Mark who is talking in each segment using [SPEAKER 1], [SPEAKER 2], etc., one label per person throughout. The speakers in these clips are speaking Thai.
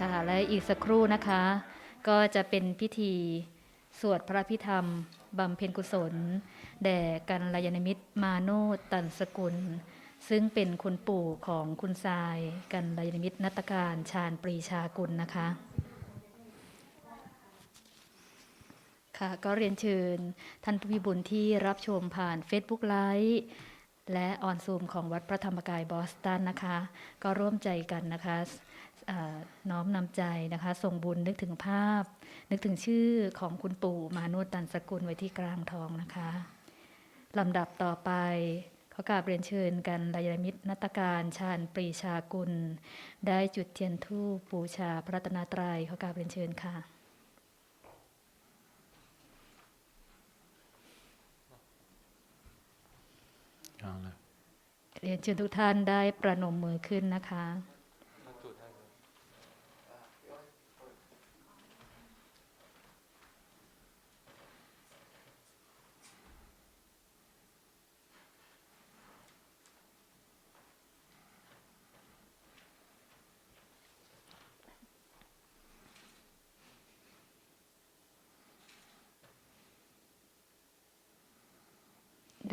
[SPEAKER 1] ค่ะ และอีกสักครู่นะคะ ก็จะเป็นพิธีสวดพระพิธรรมบำเพ็ญกุศล แด่กันลยาณมิตรมาโนตันสกุล ซึ่งเป็นคุณปู่ของคุณทราย กันลยาณมิตรนัตการชาญปรีชากุลนะคะ ค่ะก็เรียนเชิญท่านผู้มีบุญที่รับชมผ่าน Facebook ไลฟ์และออนซูมของวัดพระธรรมกายบอสตันนะคะ ก็ร่วมใจกันนะคะ น้อมนำใจนะคะส่งบุญนึกถึงภาพ นึกถึงชื่อของคุณปู่มานุตันสกุลไว้ที่กลางทองนะคะลำดับต่อไปขอกราบเรียนเชิญกันรายามิตรนัตการชาญปรีชากุล ได้จุดเทียนธูปบูชาพระรัตนตรัยขอกราบเรียนเชิญค่ะ
[SPEAKER 2] เอาละ
[SPEAKER 1] เรียนเชิญทุกท่านได้ประนมมือขึ้นนะคะ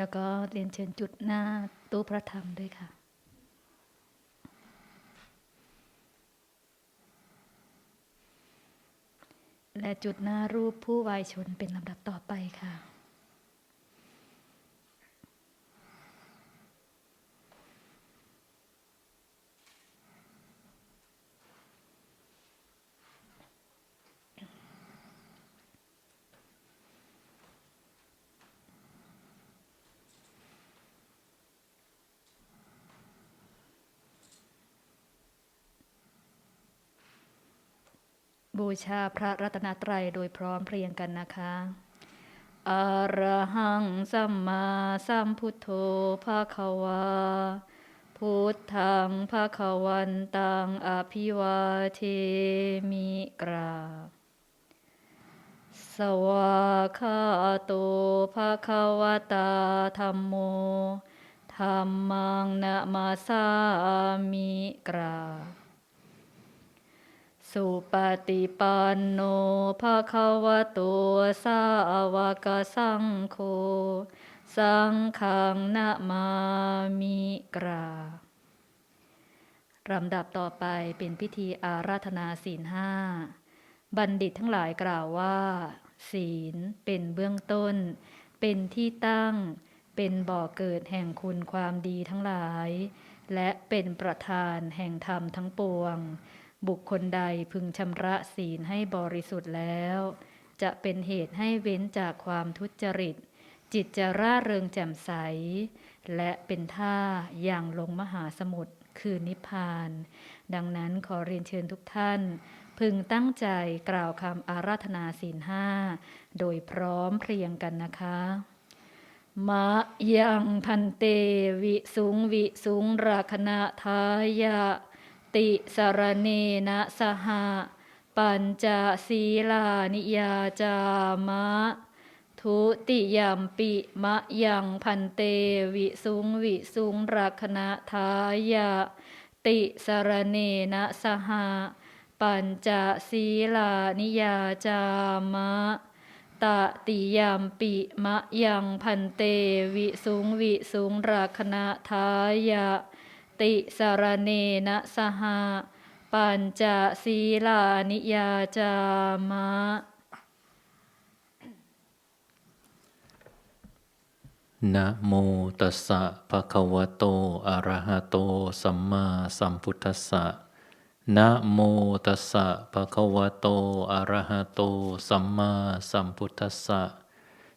[SPEAKER 1] แล้วก็เรียนเชิญจุดหน้าตู้พระธรรมด้วยค่ะและจุดหน้ารูปผู้วายชนเป็นลำดับต่อไปค่ะ บูชาพระรัตนตรัยโดยพร้อมเพรียงกันนะคะอะระหังสัมมาสัมพุทโธภาควา พุทธังภาควันตังอภิวาเทมิกราสวากขาโตภาควตาธรรมโมธรรมังนะมาสามิกรา สุปฏิปันโนภะคะวะโตสาวกสังโฆสังฆังนะมามิกราลำดับต่อไปเป็นพิธีอาราธนาศีลห้าบัณฑิตทั้งหลายกล่าวว่า ศีลเป็นเบื้องต้น เป็นที่ตั้ง เป็นบ่อเกิดแห่งคุณความดีทั้งหลาย และเป็นประธานแห่งธรรมทั้งปวง บุคคลใดพึงชำระศีลให้บริสุทธิ์แล้ว จะเป็นเหตุให้เว้นจากความทุจริต จิตจะร่าเริงแจ่มใส และเป็นท่าอย่างลงมหาสมุทรคือนิพพาน ดังนั้นขอเรียนเชิญทุกท่าน พึงตั้งใจกล่าวคำอาราธนาศีลห้าโดยพร้อมเพรียงกันนะคะมะยังพันเตวิสุงวิสุงราคณะทายะ ติสารเนนะสหะปัญจศีลานิยาจามะ ทุติยามปิมะยังพันเตวิสุงวิสุงรักณะทายะ ติสารเนนะสหะปัญจศีลานิยาจามะตติยามปิมะยังพันเตวิสุงวิสุงรักณะทายะ ติสารเนนะสหะปัญจศีลานิยาจามะ
[SPEAKER 2] นะโมตัสสะภะคะวะโต อะระหะโต สัมมาสัมพุทธัสสะ นะโมตัสสะภะคะวะโต อะระหะโต สัมมาสัมพุทธัสสะ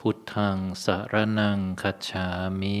[SPEAKER 2] พุทธังสารนังคัจฉามิ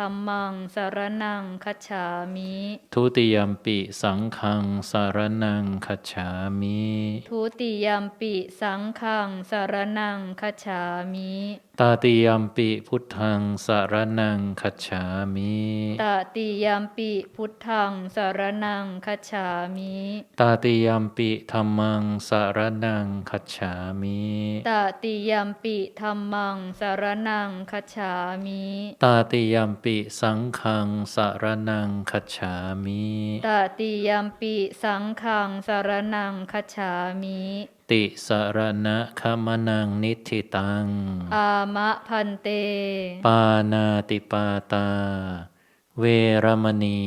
[SPEAKER 1] ัมมังสารนังคัจฉามิ
[SPEAKER 2] ทุติยมปิสังฆังสารนังคัจฉามิ
[SPEAKER 1] ทุติยัมปิสังฆังสารนังคัจฉามิ
[SPEAKER 2] ตาติยมปิพุทธังสารนังคัจฉามิ
[SPEAKER 1] ตติยัมปิพุทธังสารนังคัจฉามิ
[SPEAKER 2] ตาติยมปิธัมมังสารนังคัจฉามิ
[SPEAKER 1] ตติยัมปิธัมมังสารนังคัจฉามิ
[SPEAKER 2] ตาติยมปิสังฆังสารนังคัจฉามิ
[SPEAKER 1] ตติยัมปิสังฆังสารนังคัจฉามิ
[SPEAKER 2] ติสารณะขมนังนิธิตัง
[SPEAKER 1] อามะพันเต
[SPEAKER 2] ปานาติปาตา เวรมณี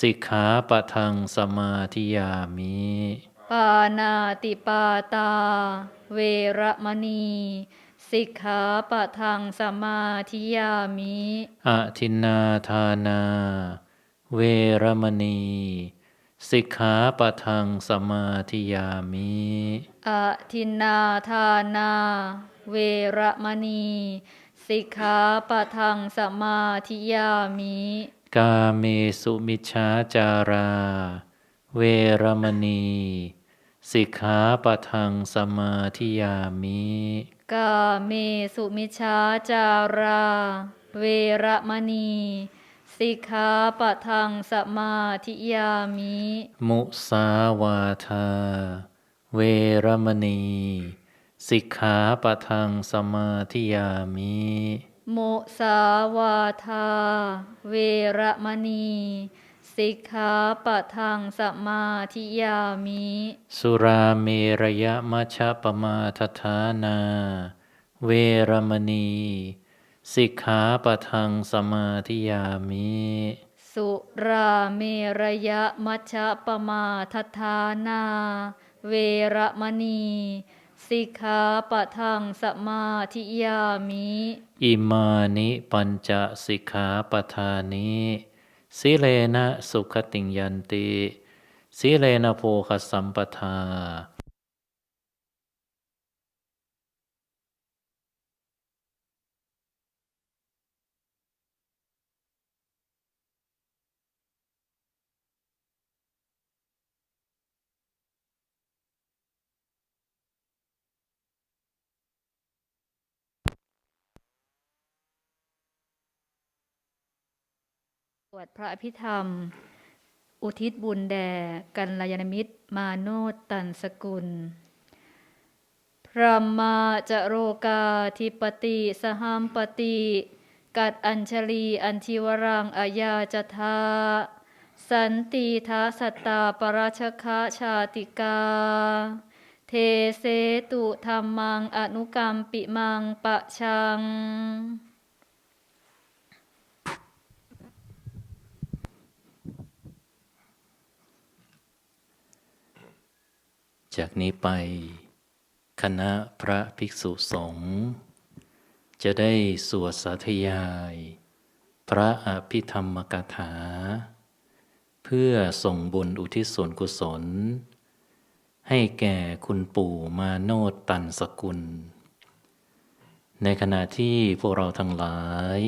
[SPEAKER 2] สิกขาปะทังสมาธิยามิ
[SPEAKER 1] ปานาติปาตา เวระมณี สิกขาปะทังสมาธิยามิ
[SPEAKER 2] อะทินนาทานา เวรมณี สิกขาปะทังสมาธิยามิ
[SPEAKER 1] อะทินนาทานา เวระมณี สิกขาปะทังสมาธิยามิ
[SPEAKER 2] กาเมสุมิชฌาจารา เวรมณี สิกขาปะทังสมาธิยามิ
[SPEAKER 1] กาเมสุมิชฌาจารา เวระมณี สิกขาปะทังสมาธิยามิ
[SPEAKER 2] มุสาวาทา เวรมณี สิกขาปะทังสมาธิยามิ
[SPEAKER 1] โมสาวาทา เวระมณี สิกขาปะทังสมาธิยามิ
[SPEAKER 2] สุราเมรยมัชฌปมาทฐานา เวรมณี สิกขาปะทังสมาธิยามิ
[SPEAKER 1] สุราเมรยะมัชฌะปมาทฐานา เวระมณี สิกขาปะทังสมาธิยามิ
[SPEAKER 2] อิมานิปัญจสิกขาปทานิสิเลนะสุขติงยันติสิเลนะโภคสัมปทา
[SPEAKER 1] สวดพระอภิธรรม อุทิศบุญแด่กัลยาณมิตร มาโนตตันสกุล พระมาจโรกาธิปติสหัมปติกัดอัญชลีอัญชิวรังอายาจทาสันติทาสัตตาปราชคะชาติกา เทเสตุธรรมังอนุกรรมปิมังปะชัง
[SPEAKER 2] จากนี้ไป คณะพระภิกษุสงฆ์จะได้สวดสาธยาย พระอภิธรรมกถา เพื่อส่งบุญอุทิศส่วนกุศล ให้แก่คุณปู่มาโนตตันสกุล ในขณะที่พวกเราทั้งหลาย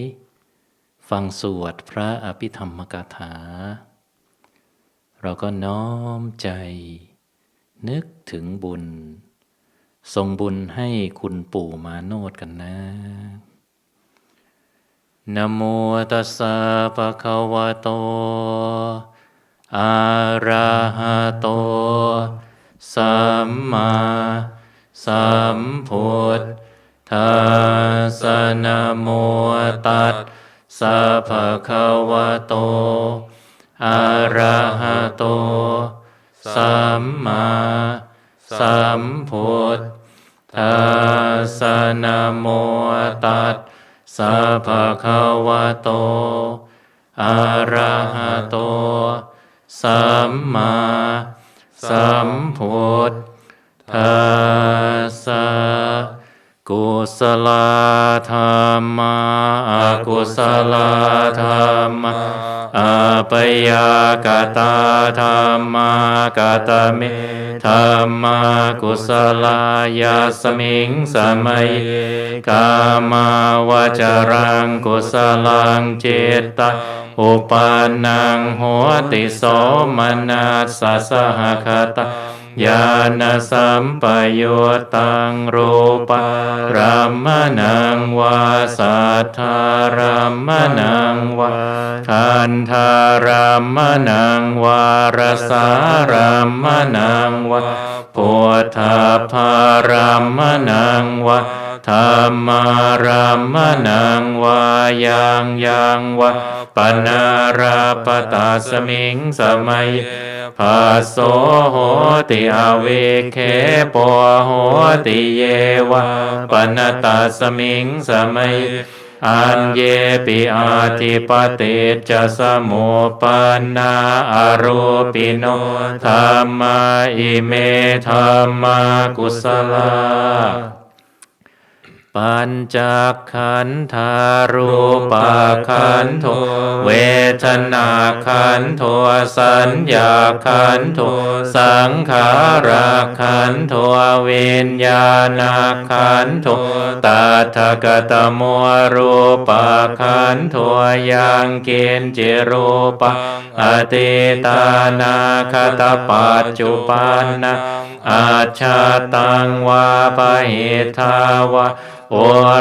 [SPEAKER 2] ฟังสวดพระอภิธรรมกถา เราก็น้อมใจ นึกถึงบุญ ส่งบุญให้คุณปู่มาโนดกันนะนะโมตัสสะภะคะวะโต อะระหะโต สัมมาสัมพุทธัสสะนะโมตัสสะภะคะวะโต อะระหะโต สัมมาสัมพุทธัสสะนโมตัสสะภะคะวะโตอะระหะโต สัมมาสัมพุทธัสสะ กุศลธรรมะอกุศลธรรมะอาปยากตาธรรมากตเมธรรมากุศลายาสมิงสมัยกามาวจารังกุศลังเจตตอุปานังโหติโสมนัสสะสหคตา ญาณสัมปยุตตังรูปะรัมมนังวาสัทธารัมมนังวาคันธารัมมนังวารสารัมมนังวาพุทธาภารัมมนังวา ธรรมารัมมนังวายังยังวะปนาราปตาสมิงสมัยภาโสโหติอเวเคปโหติเยวะปนตาสมิงสมัยอันเยปิอาทิปติจะสมุปนาอารูปิโนธรรมาอิเมธรรมากุศลา ปัญจขันธารูปขันโทเวทนาขันโทสัญญาขันโทสังขาราขันโทวิญญาณขันโทตาทกตโมรูปขันโทยังเกณจิรูปะอติตานาคตปัจจุปันนะ อาชาตังวาปะหิทาวะโอ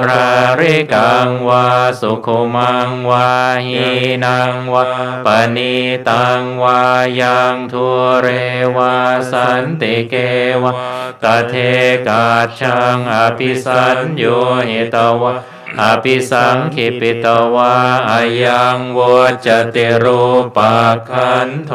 [SPEAKER 2] ราริกังวาสุขุมังวาหีนังวาปณีตังวายังทุเรวาสันติเกวะตเทกาชังอภิสัญโยหิตวะอภิสังขิปิตวะอายังวจติรูปขันโท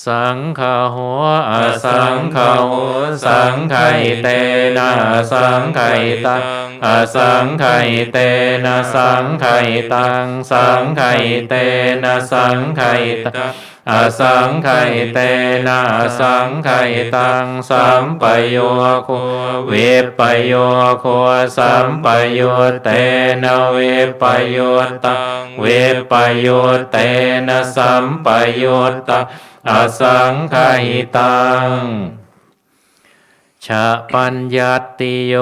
[SPEAKER 2] สังฆาหัวอสังฆาหัวสังไขเตนะสังไขตังอสังไขเตนะสังไขตังสังไขเตนะสังไขตังอสังไขเตนะสังไขตังสัมปโยโควิปโยโคสัมปโยเตนะเวปโยตังเวปโยเตนะสัมปโยตัง อสังขหิตัง ชะปัญญาติโย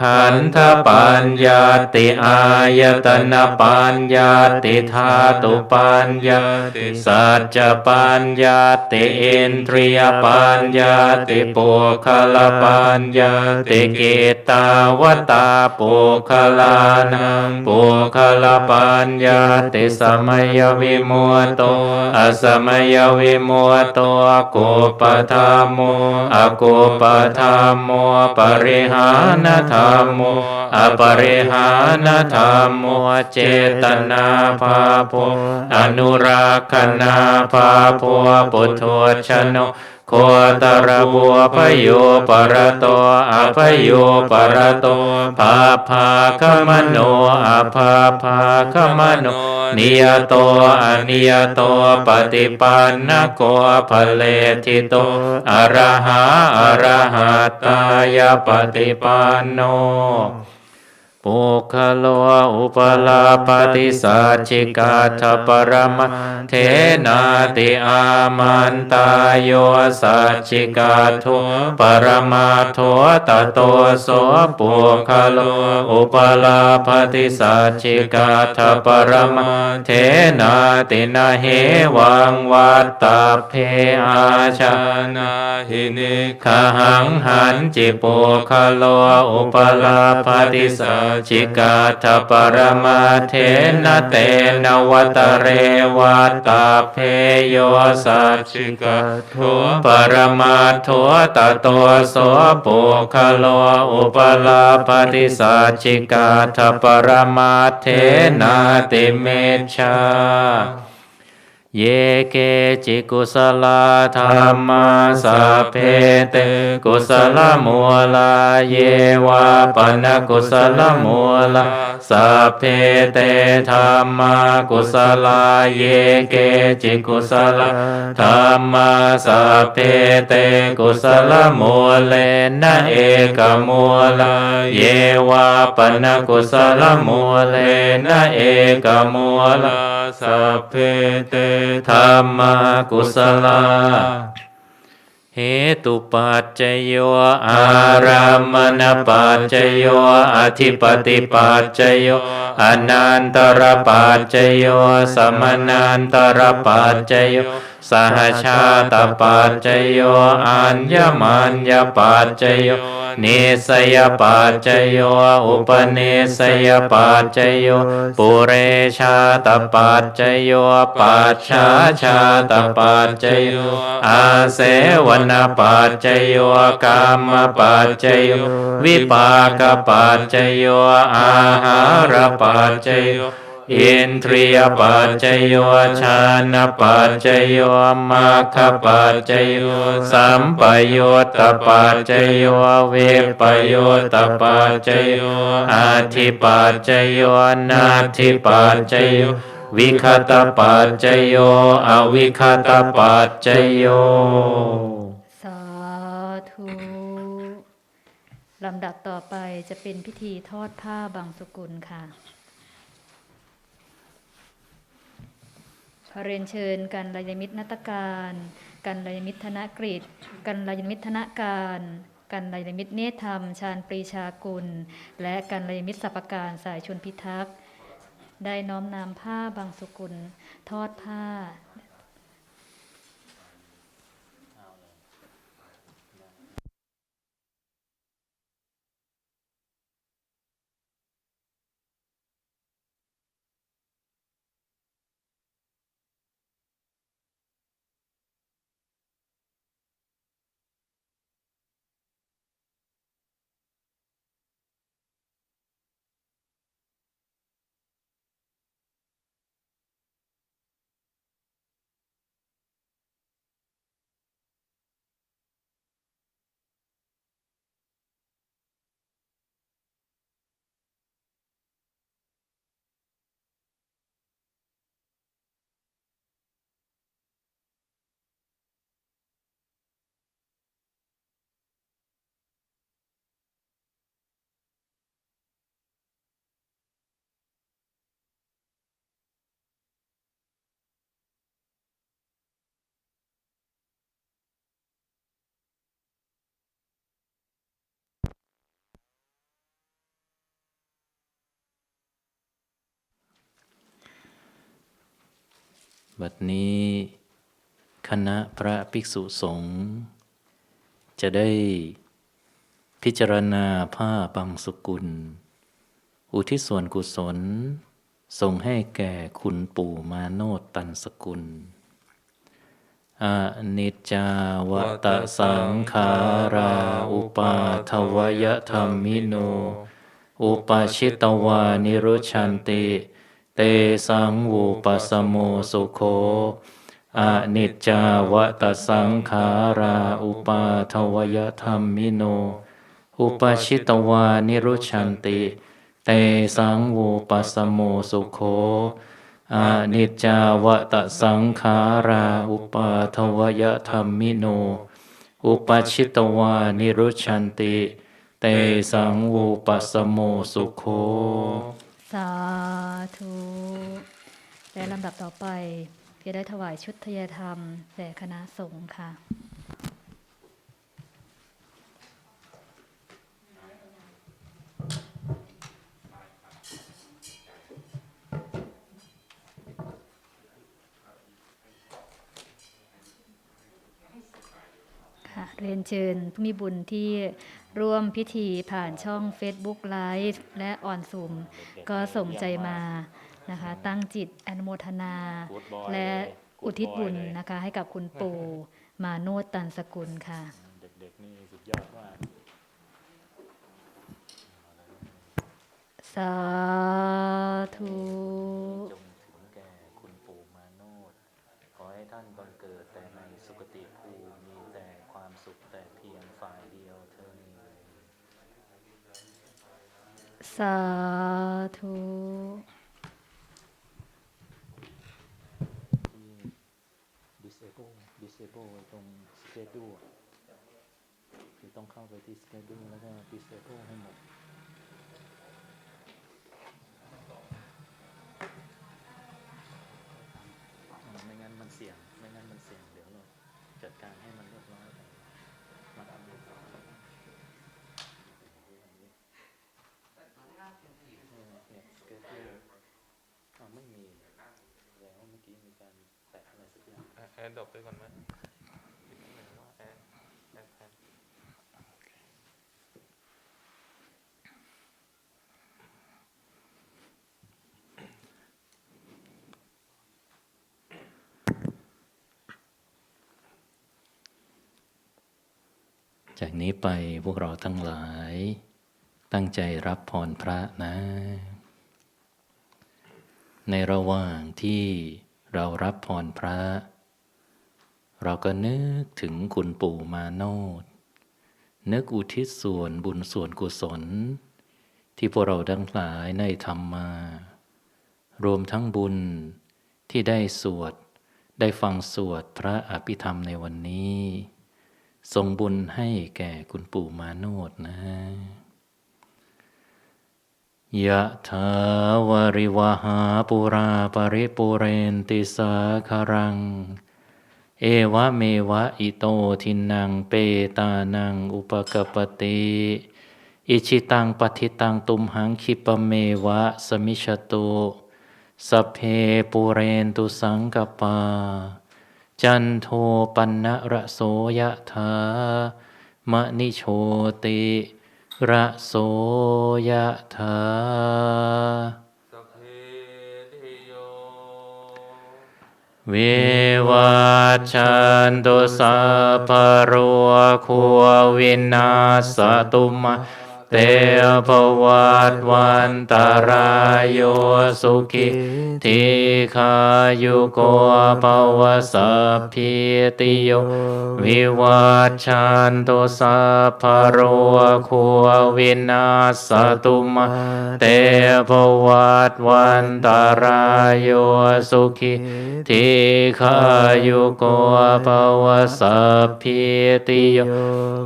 [SPEAKER 2] ขันธปัญญาติอายตนะปัญญาติธาตุปัญญาติสัจจปัญญาติอินทรียปัญญาติปุคละปัญญาติกิตาวตาปุคลานังปุคละปัญญาติสมัยวิมุตโตอสมัยวิมุตโตอกุปธรรมโมอกุปธรรมโมปริหานธรรมโมอปริหานธรรมโมเจตนาภาโพอนุราคณาภาโพปุถุชนโโคตรบัวพโยปรโตอภโยปรโตภาภาคมโนอภาภาคมโนนิยโตอนิยโตปฏิปันนโกภเลทิโตอรหาอระหะตายปฏิปันโน ปุคโลอุปลาปฏิสัจจิกาทปรมเทนาติอามันตายโยสัจจิกาทุปรมาโทตโตโสปุคโลอุปลาปฏิสัจจิกาทปรมเทนาตินาเหวังวัตตาเพอาชา
[SPEAKER 3] นาหินิ
[SPEAKER 2] ขหังหันจิปุคโลอุปลาปฏิสัจิกาทปรมาเทนะเตนวัตเรวัตตาเพโยสัจจิกา
[SPEAKER 3] ทุ
[SPEAKER 2] ปรมาทุตโตโสปุคโลอุปลาปฏิสัจจิกาทปรมาเทนาติเมชา เยเกจิกุสลาธรรมาสัพเพเตกุสลมัวลาเยวาปนกุสลมัวลาสัพเพเตธรรมากุสลาเยเกจิกุสลาธรรมาสัพเพเตกุสลมัวเลนะเอกมัวลาเยวาปนกุสลมัวเลนะเอกมัวลาสัพเพเตธรรมากุสลาเหตุปัจจโยอารามณปัจจโยอธิปติปัจจโยอนันตรปัจจโยสมนันตรปัจจโยสหชาตปัจจโยอัญญมัญญปัจจโย นิสยปัจจโยอุปนิสยปัจจโยปุเรชาตปัจจโยปัจฉาชาตปัจจโยอาเสวนปัจจโยกามปัจจโยวิปากปัจจโยอาหารปัจจโย อินทรียปัจจโยชานะปัจจโยมัคคปัจจโยสัมปโยตปัจจโยเวปโยตปัจจโยอาทิปัจจโยนาทิปัจจโยวิคตปัจจโยอวิคตปัจจโย
[SPEAKER 1] สาธุลำดับต่อไปจะเป็นพิธีทอดผ้าบางสกุลค่ะ ขอเรียนเชิญกันลายมิตรนัตการกันลายมิตรธนกฤษกันลายมิตรธนการกันลายมิตรเนธรรม ชาญปรีชากุล และกันลายมิตรสัพการสายชนพิทักษ์ ได้น้อมนำผ้าบางสุกุล ทอดผ้า
[SPEAKER 2] บัดนี้คณะพระภิกษุสงฆ์จะได้พิจารณาผ้าบางสกุล อุทิศส่วนกุศลส่งให้แก่คุณปู่มาโนตตันสกุลอนิจจาวตสังขาราอุปาทวยธรรมิโน อุปาชิตวานิรุชันติ เตสังวูปสโมสุโคอนิจจาวตสังขาราอุปาทวยธรรมิโน อุปชิตวานิรุชันติ เตสังวูปสโมสุโคอนิจจาวตสังขาราอุปาทวยธรรมิโน อุปชิตวานิรุชันติ เตสังวูปสโมสุโค
[SPEAKER 1] สาธุและลำดับต่อไปจะได้ถวายชุดทยธรรมแด่คณะสงฆ์ค่ะ เรียนเชิญผู้มีบุญที่ร่วมพิธีผ่านช่อง Facebook Live และออนซูมก็ส่งใจมานะคะ ตั้งจิตอนุโมทนา และอุทิศบุญนะคะ ให้กับคุณปู่มาโนดตันสกุลค่ะ
[SPEAKER 2] เด็กๆนี่สุดยอดมาก
[SPEAKER 1] สาธุ
[SPEAKER 2] จงถึงแก่คุณปู่มาโนดา
[SPEAKER 1] ธุ
[SPEAKER 2] disable disable ตรง schedule คือต้องเข้าไปที่ schedule แล้วก็ disable ให้หมดไม่งั้นมันเสี่ยง ไม่งั้นมันเสี่ยง เดี๋ยวเราจัดการให้มันมาทำดูต่อเออเนี่ย schedule อ้าวไม่มีแล้วเมื่อ การแตะอะไรสักอย่าง
[SPEAKER 3] แอนดรอปด้วยก่อนไหมคิดหนึ่งว่าแอนแอนแอน
[SPEAKER 2] จากนี้ไปพวกเราทั้งหลาย ตั้งใจรับพรพระนะ ในระหว่างที่ เรารับพรพระ เราก็นึกถึงคุณปู่มาโนดนึกอุทิศส่วนบุญส่วนกุศล ที่พวกเราทั้งหลายได้ทำมา รวมทั้งบุญที่ได้สวด ได้ฟังสวดพระอภิธรรมในวันนี้ส่งบุญให้แก่คุณปู่มาโนดนะ ยะถาวริวหาปุราปริปุเรนติสาคารัง เอวะเมวะอิโตทินังเปตานังอุปกปติอิชิตังปฏิตังตุมหังคิปเมวะสมิชตุสเพปุเรนตุสังกปา จันโทปันนะระโสยะถามะนิโชติ ระโสยะถา
[SPEAKER 3] สัพเพทิโย
[SPEAKER 2] เววัชชันตุสัพพะโรโคววินาสตุมา เตภวัตวันตารายโยสุขิทีขายุโกภวสัพพิติโยวิวัชชันตุสัพพโรโคววินาสตุมาเตภวัตวันตารายโยสุขิทีขายุโกภวสัพพิติโย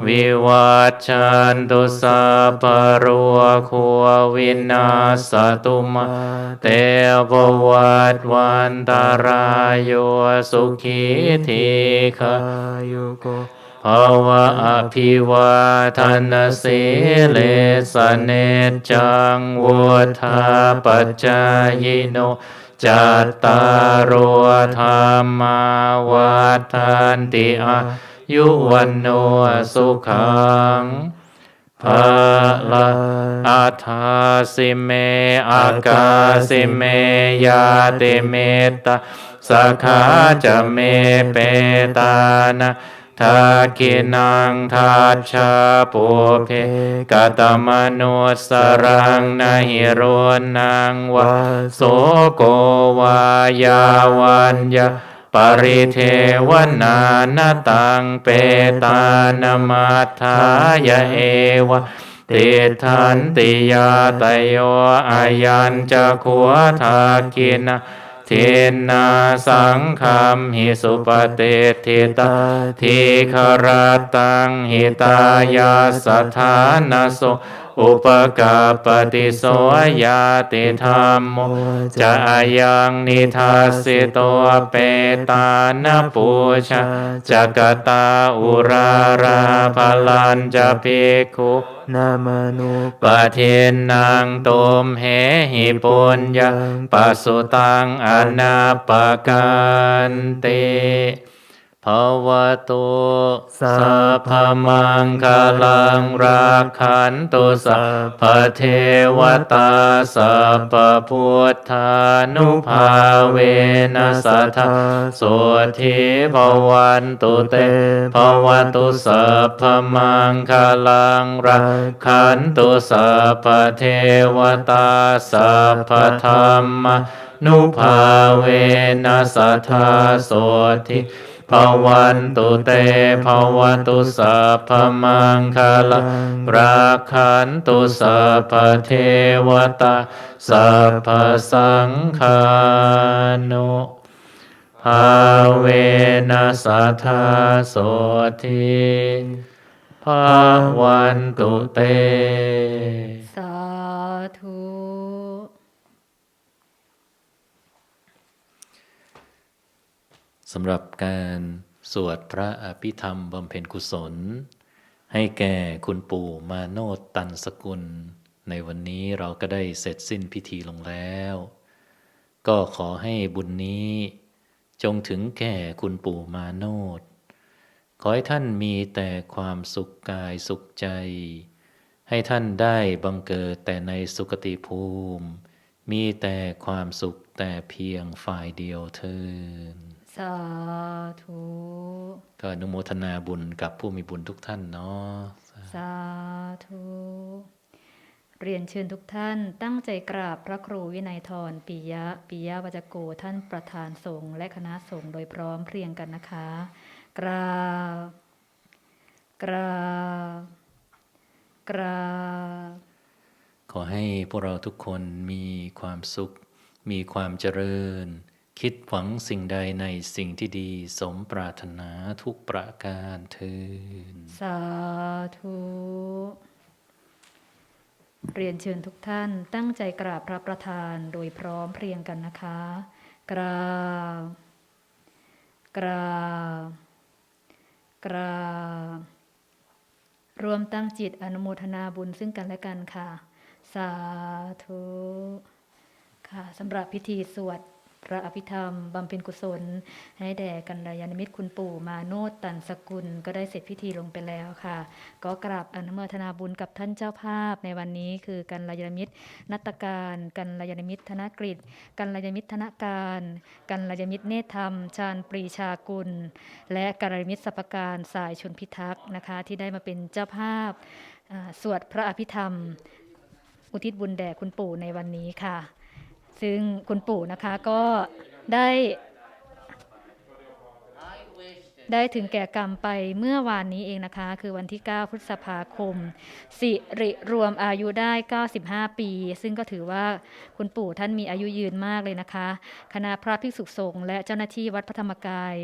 [SPEAKER 2] วิวัชชันตุสัพพะโรโคววินาสตุมาเตภวัตวันตารายโยสุขีทีขา
[SPEAKER 4] ยุโก
[SPEAKER 2] ภาวะอภิวาทนสีเลสเนจังวุธาปัจจายโนจัตตารโอธรรมาวัฏานติอายุวันโนสุขัง ภาละอาทาสิเมอากาสิเมยาติเมตตาสาขาจะเมเปตานะทากินังทัชชาปุเพกตมนุสรังนหิโรนังวาโสโกวายาวันยา ปริเทวนานาตังเปตานมัทายเอวะติทันติยาตโยอายัญจะขัวทากินะเทนาสังคมหิสุปเตทิตาทิครตังหิตายาสถานาโส อุปกาปฏิโสยาติธรรมโมจะอายังนิทัสสิโตเปตานปูชาจักตาอุราราพลันจะภิกขุ
[SPEAKER 4] นามนุ
[SPEAKER 2] ปะเทนนางตุมเหหิปุญญาปัสสุตังอนาปกันติ ภวตุสัพพมังคลังราคันตุสัพพเทวตาสัพพพุทธานุภาเวนัสทธาโสทิภวันตุเตภวตุสัพพมังคลังราคันตุสัพพเทวตาสัพพธรรมนุภาเวนัสทธาโสทิ ภวันตุเตภวันตุสัพพมังคลังราคันตุสัพเทวตาสัพพสังฆานุภาเวนัสทธาโสทิภาวันตุเต
[SPEAKER 1] สาธุ
[SPEAKER 2] สำหรับการสวดพระอภิธรรมบำเพ็ญกุศล ให้แก่คุณปู่มาโนตตันสกุล ในวันนี้เราก็ได้เสร็จสิ้นพิธีลงแล้ว ก็ขอให้บุญนี้ จงถึงแก่คุณปู่มาโนตขอให้ท่านมีแต่ความสุขกายสุขใจ ให้ท่านได้บังเกิดแต่ในสุคติภูมิ มีแต่ความสุขแต่เพียงฝ่ายเดียวเทิน
[SPEAKER 1] สาธุ
[SPEAKER 2] ก็อนุโมทนาบุญกับผู้มีบุญทุกท่านเนาะ
[SPEAKER 1] สาธุเรียนเชิญทุกท่านตั้งใจกราบพระครูวินัยทรปิยะปิยะวัจโกท่านประธานสงฆ์และคณะสงฆ์โดยพร้อมเพรียงกันนะคะ กราบกราบกราบ
[SPEAKER 2] ขอให้พวกเราทุกคนมีความสุข มีความเจริญ คิดหวังสิ่งใดในสิ่งที่ดีสมปรารถนาทุกประการเทิน
[SPEAKER 1] สาธุเรียนเชิญทุกท่านตั้งใจกราบพระประธานโดยพร้อมเพรียงกันนะคะ กราบ กราบ กราบ รวมตั้งจิตอนุโมทนาบุญซึ่งกันและกันค่ะ สาธุ ค่ะสำหรับพิธีสวด พระอภิธรรมบำเพ็ญกุศล ให้แด่กันรยานมิตรคุณปู่มาโนตตันสกุล ก็ได้เสร็จพิธีลงไปแล้วค่ะ ก็กราบอนุโมทนาบุญกับท่านเจ้าภาพในวันนี้คือกันรยานมิตรนัตการกันรยานมิตรธนกฤษกันรยานมิตรธนการกันรยานมิตรเนธรรม ชาญปรีชากุล และกันรยานมิตรสัพการสายชนพิทักษ์นะคะ ที่ได้มาเป็นเจ้าภาพสวดพระอภิธรรม อุทิศบุญแด่คุณปู่ในวันนี้ค่ะ ซึ่งคุณปู่นะคะก็ได้ได้ถึงแก่กรรมไปเมื่อวานนี้เองนะคะ คือวันที่ 9 พฤษภาคม สิริรวมอายุได้ 95 ปี ซึ่งก็ถือว่าคุณปู่ท่านมีอายุยืนมากเลยนะคะ คณะพระภิกษุสงฆ์และเจ้าหน้าที่วัดพระธรรมกาย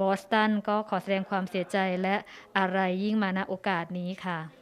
[SPEAKER 1] บอสตันก็ขอแสดงความเสียใจและอะไรยิ่งมาณโอกาสนี้ค่ะ